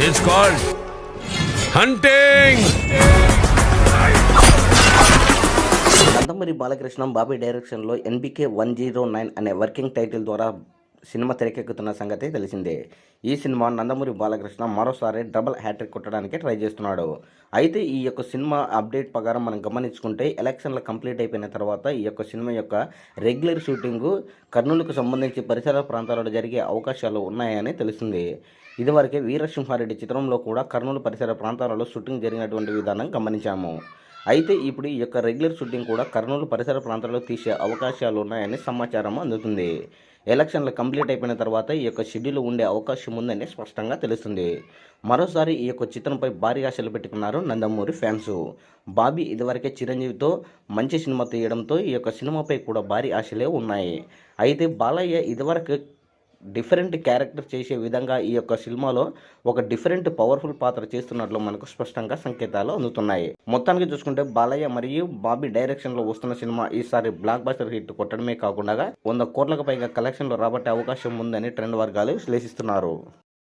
It's called hunting Nandamuri Balakrishna Bobby డైరెక్షన్లో NBK one zero nine అనే working title ద్వారా cinema తెరకెక్కుతున్న సంగతి తెలిసిందే. ఈ సినిమా నందమూరి బాలకృష్ణ మరోసారి డబుల్ హ్యాట్రిక్ కొట్టడానికి ట్రై చేస్తున్నాడు. అయితే ఈ యొక్క సినిమా అప్డేట్ ప్రకారం మనం గమనించుకుంటే ఎలక్షన్లు కంప్లీట్ అయిపోయిన తర్వాత ఈ యొక్క సినిమా యొక్క రెగ్యులర్ షూటింగు కర్నూలుకు సంబంధించి పరిసర ప్రాంతాలలో జరిగే అవకాశాలు ఉన్నాయని తెలిసింది. ఇదివరకే వీరసింహారెడ్డి చిత్రంలో కూడా కర్నూలు పరిసర ప్రాంతాలలో షూటింగ్ జరిగినటువంటి విధానం గమనించాము. అయితే ఇప్పుడు ఈ యొక్క రెగ్యులర్ షూటింగ్ కూడా కర్నూలు పరిసర ప్రాంతాల్లో తీసే అవకాశాలు ఉన్నాయని సమాచారం అందుతుంది. ఎలక్షన్లు కంప్లీట్ అయిపోయిన తర్వాత ఈ యొక్క షెడ్యూల్ ఉండే అవకాశం ఉందని స్పష్టంగా తెలుస్తుంది. మరోసారి ఈ యొక్క చిత్రంపై భారీ ఆశలు పెట్టుకున్నారు నందమూరి ఫ్యాన్స్. బాబీ ఇదివరకే చిరంజీవితో మంచి సినిమా తీయడంతో ఈ యొక్క సినిమాపై కూడా భారీ ఆశలే ఉన్నాయి. అయితే బాలయ్య ఇదివరకు డిఫరెంట్ క్యారెక్టర్ చేసే విధంగా ఈ యొక్క సినిమాలో ఒక డిఫరెంట్ పవర్ఫుల్ పాత్ర చేస్తున్నట్లు మనకు స్పష్టంగా సంకేతాలు అందుతున్నాయి. మొత్తానికి చూసుకుంటే బాలయ్య మరియు బాబీ డైరెక్షన్లో వస్తున్న సినిమా ఈసారి బ్లాక్ బస్టర్ హిట్ కొట్టడమే కాకుండా వంద కోట్లకు పైగా కలెక్షన్లు రాబట్టే అవకాశం ఉందని ట్రెండ్ వర్గాలు విశ్లేషిస్తున్నారు